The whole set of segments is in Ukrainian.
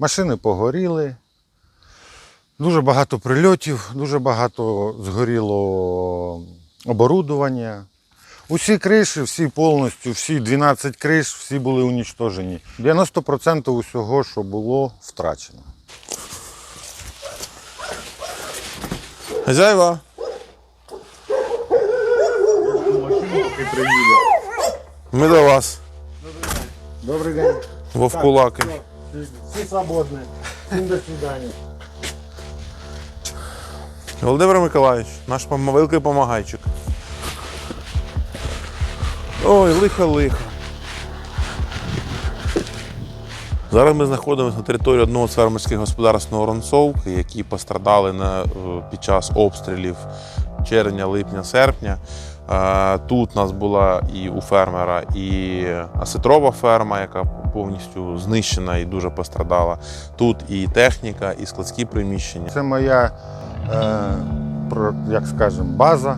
Машини погоріли, дуже багато прильотів, дуже багато згоріло оборудування. Усі криші, всі повністю, всі 12 криш, всі були унічтожені. 90% усього, що було, втрачено. Хазяєва. Ми до вас, Добрий день. вовкулаки. Всі свободні. Всім до свидання. Володимир Миколаївич, наш великий помагайчик. Ой, лихо-лихо. Зараз ми знаходимося на території одного з фермерських господарств Воронцовки, які пострадали на, е, під час обстрілів червня, липня, серпня. Е, Тут у нас була і у фермера і асетрова ферма, яка повністю знищена і дуже пострадала. Тут і техніка, і складські приміщення. Це моя, е, як скажемо, база.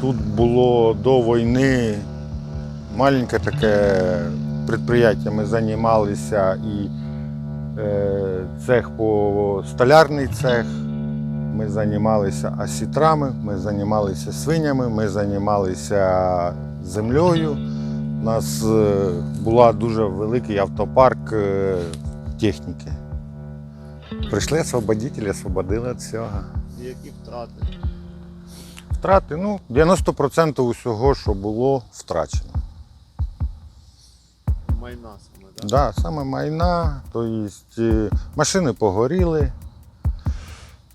Тут було до війни маленьке таке підприємство. Ми займалися і е, цех по столярний цех. Ми займалися осітрами, ми займалися свинями, ми займалися землею. У нас е, була дуже великий автопарк е, техніки. Прийшли освободителі, освободили від всього. Які втрати? Втрати, ну, 90% усього, що було, втрачено. Майна саме, так? Да, саме майна, то есть, е, машини погоріли,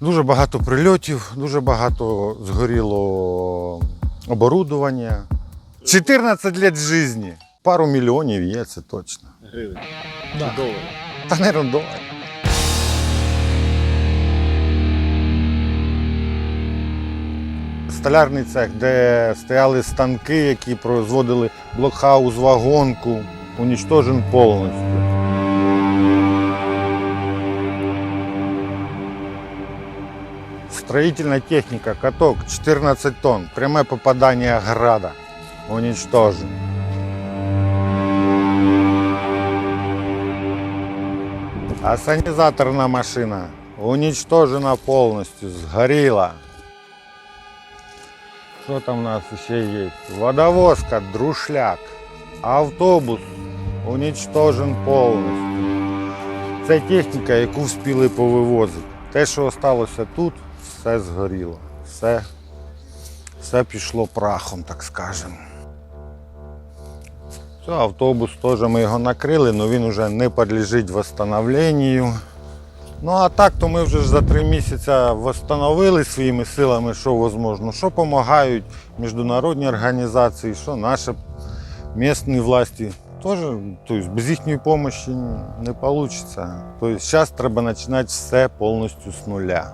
дуже багато прильотів, дуже багато згоріло оборудування. 14 років життя. Пару мільйонів є, це точно. Гривень. Доларів? Та не долар. Столярний цех, де стояли станки, які производили блокхаус, вагонку, унічтожен повністю. Строительная техника, каток 14 тонн, прямое попадание града, уничтожен. Ассанизаторная машина уничтожена полностью, сгорела. Что там у нас еще есть? Водовозка, друшляк. Автобус уничтожен повністю. Це техніка, яку встигли повивозити. Те, що залишилося тут, все згоріло. Все, все пішло прахом, так скажемо. Це автобус теж ми його накрили, але він вже не підлежить восстановленню. Ну а так, то ми вже за три місяці встановили своїми силами, що можливо, що допомагають міжнародні організації, що наші місцеві власті. Теж, тобто без їхньої допомоги не вийде. Тобто зараз треба починати все повністю з нуля.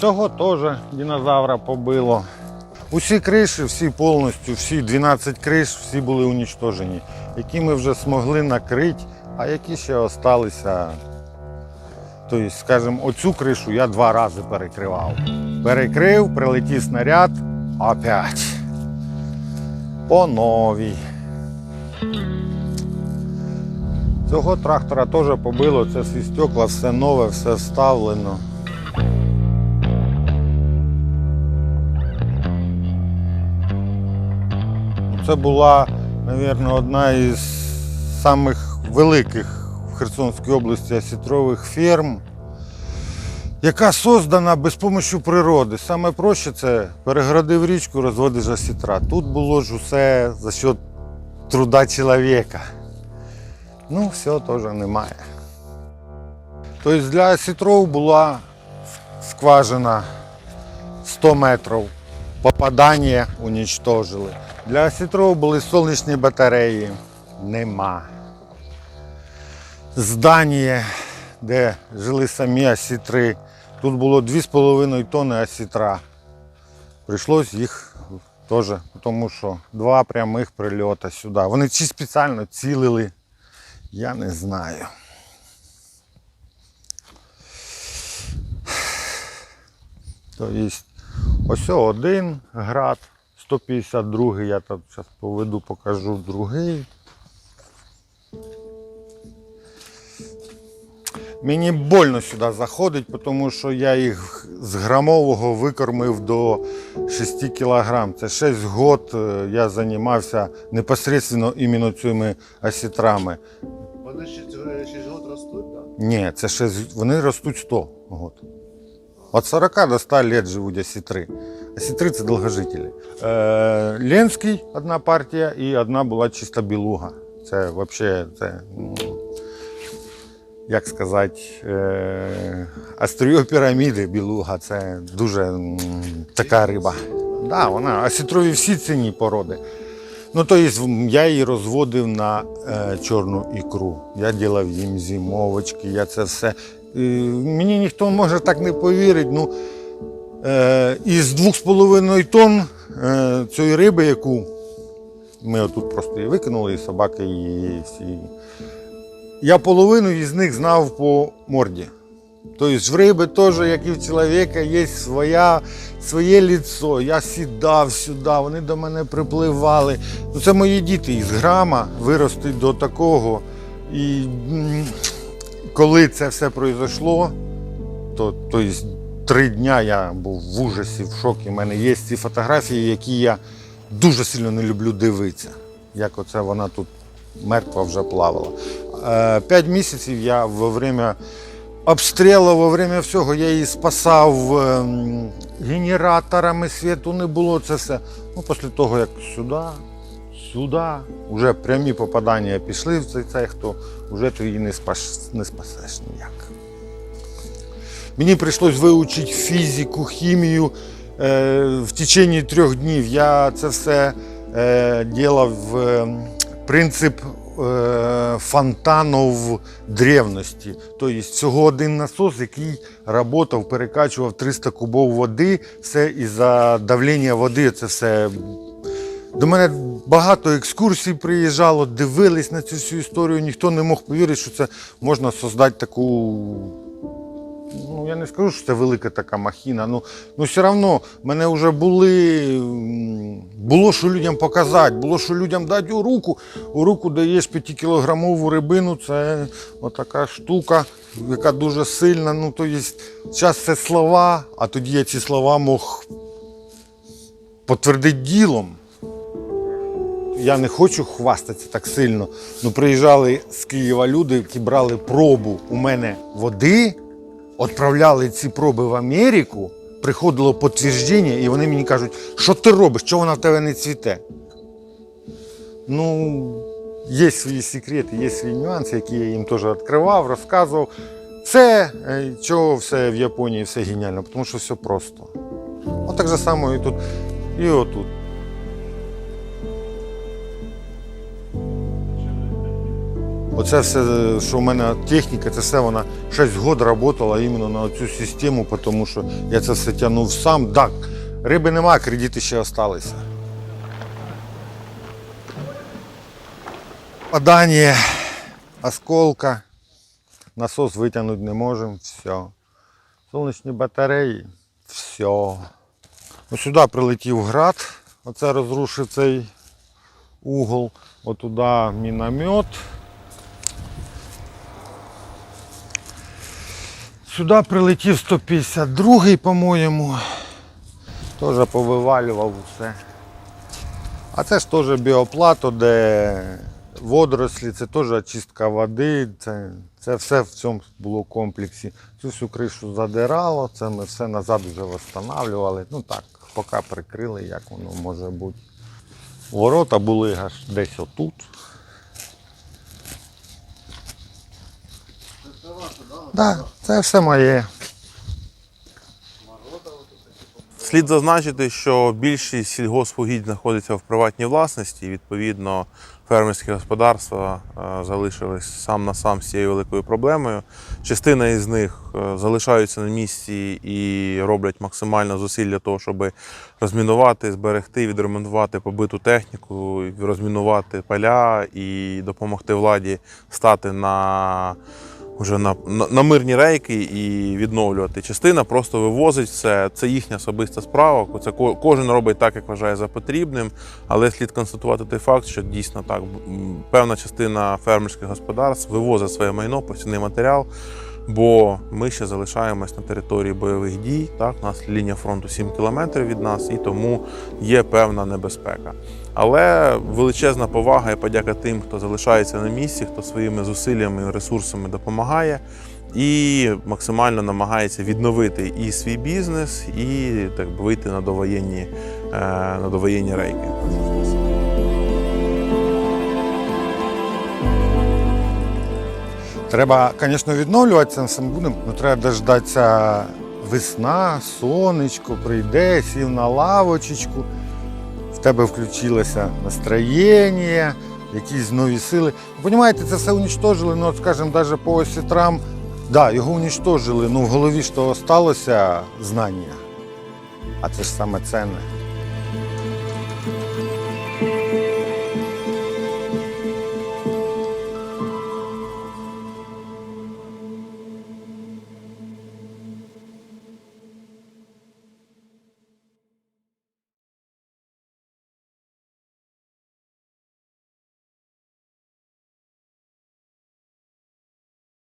Цього теж динозавра побило. Усі криші, всі повністю, всі 12 криш, всі були унічтожені, які ми вже змогли накрити, а які ще залишилися. Тобто, скажімо, оцю кришу я два рази перекривав. Перекрив, прилетів снаряд, опять. По новій. Цього трактора теж побило, це всі стекла, все нове, все вставлено. Це була, мабуть, одна із самих великих в Херсонській області осітрових ферм, яка создана без допомоги природи. Саме проще це перегородив річку, розводиш осітра. Тут було ж усе за счет труда чоловіка. Ну, все теж немає. Тобто для осітров була скважина 100 метрів. Попадання уничтожили. Для осітров були сонячні батареї. Нема. Здання, де жили самі осітри. Тут було 2,5 тонни осітра. Прийшлось їх теж, тому що два прямих прильоти сюди. Вони чи спеціально цілили, я не знаю. Тобто, ось один град, 152 я там зараз поведу, покажу другий. Мені больно сюди заходить, тому що я їх з грамового викормив до 6 кг. Це 6 год е, я займався непосередньо іменно цими осетрами. Вони ще 6 років ростуть, так? Ні, це 6, вони ростуть 100 год. Від 40 до 100 років живуть осітри. Осітри це довгожителі. Е, Ленський одна партія і одна була чисто білуга. Це взагалі, це, як сказати, е, остріо піраміди білуга. Це дуже така риба. Да, вона осітрові всі цінні породи. Ну, то есть, я її розводив на е, чорну ікру. Я робив їм зимовочки, я це все. Е, мені ніхто може так не повірить. Ну, е, із 2,5 тонн е, цієї риби, яку ми отут просто її викинули, і собаки її всі. Я половину із них знав по морді. Тобто в риби теж, як і в чоловіка, є своя, своє ліцо. Я сідав сюди, вони до мене припливали. Ну, це мої діти із грама вирости до такого. І коли це все пройшло, то тобто, три дня я був в ужасі, в шокі. У мене є ці фотографії, які я дуже сильно не люблю дивитися. Як оце вона тут мертва вже плавала. Е, П'ять місяців я во время обстрілу, во время всього я її спасав генераторами, світу не було це все. Ну, після того, як сюди, сюди, вже прямі попадання пішли в цей цех, то вже ти її не, спас, не спасеш ніяк. Мені прийшлось вивчити фізику, хімію. Е, в течение трьох днів я це все е, ділав принцип е, фонтанів древності. Тобто всього один насос, який працював, перекачував 300 кубов води, все із-за давлення води. Це все. До мене багато екскурсій приїжджало, дивились на цю всю історію. Ніхто не мог повірити, що це можна создати таку ну я не скажу, що це велика така махіна. Ну, ну все одно мене вже були. Було що людям показати, було що людям дати у руку. У руку даєш 5-кілограмову рибину, це отака штука, яка дуже сильна. Ну, то є, зараз це слова, а тоді я ці слова мог підтвердити ділом. Я не хочу хвастатися так сильно. Ну, приїжджали з Києва люди, які брали пробу у мене води, відправляли ці проби в Америку, приходило підтвердження, і вони мені кажуть, що ти робиш, чого вона в тебе не цвіте. Ну, є свої секрети, є свої нюанси, які я їм теж відкривав, розказував. Це е, чого все в Японії все геніально, тому що все просто. Отак же само і тут, і отут. Оце все, що в мене техніка, це все вона 6 років працювала іменно на цю систему, тому що я це все тягнув сам. Так, риби нема, кредити ще залишилися. Падання, осколка, насос витягнути не можемо, все. Сонячні батареї, все. Ось сюди прилетів град, оце розрушив цей угол, отуди міномет. Сюди прилетів 152-й, по-моєму. Теж повивалював все. А це ж теж біоплато, де водорослі, це теж очистка води, це, це все в цьому було комплексі. Цю всю кришу задирало, це ми все назад вже встановлювали. Ну так, поки прикрили, як воно може бути. Ворота були аж десь отут. Це ваше, так? Це все моє. Слід зазначити, що більшість сільгоспугідь знаходиться в приватній власності. Відповідно, фермерські господарства е, залишились сам на сам з цією великою проблемою. Частина із них е, залишаються на місці і роблять максимально зусиль для того, щоб розмінувати, зберегти, відремонтувати побиту техніку, розмінувати поля і допомогти владі стати на вже на, на, на мирні рейки і відновлювати. Частина просто вивозить все. Це їхня особиста справа. Це ко- кожен робить так, як вважає за потрібним. Але слід констатувати той факт, що дійсно так певна частина фермерських господарств вивозить своє майно, посівний матеріал Бо ми ще залишаємось на території бойових дій. Так, у нас лінія фронту 7 кілометрів від нас, і тому є певна небезпека. Але величезна повага і подяка тим, хто залишається на місці, хто своїми зусиллями і ресурсами допомагає і максимально намагається відновити і свій бізнес, і так би вийти на довоєнні, е, на довоєнні рейки. Треба, звісно, відновлюватися все ми будемо. Ну, треба дождатися весна, сонечко, прийде, сів на лавочечку, тебе включилося настроєння, якісь нові сили. Понімаєте, це все унічтожили, ну, скажімо, навіть по осі Трамп, да, його унічтожили, ну в голові ж то залишилося знання. А це ж саме ценне.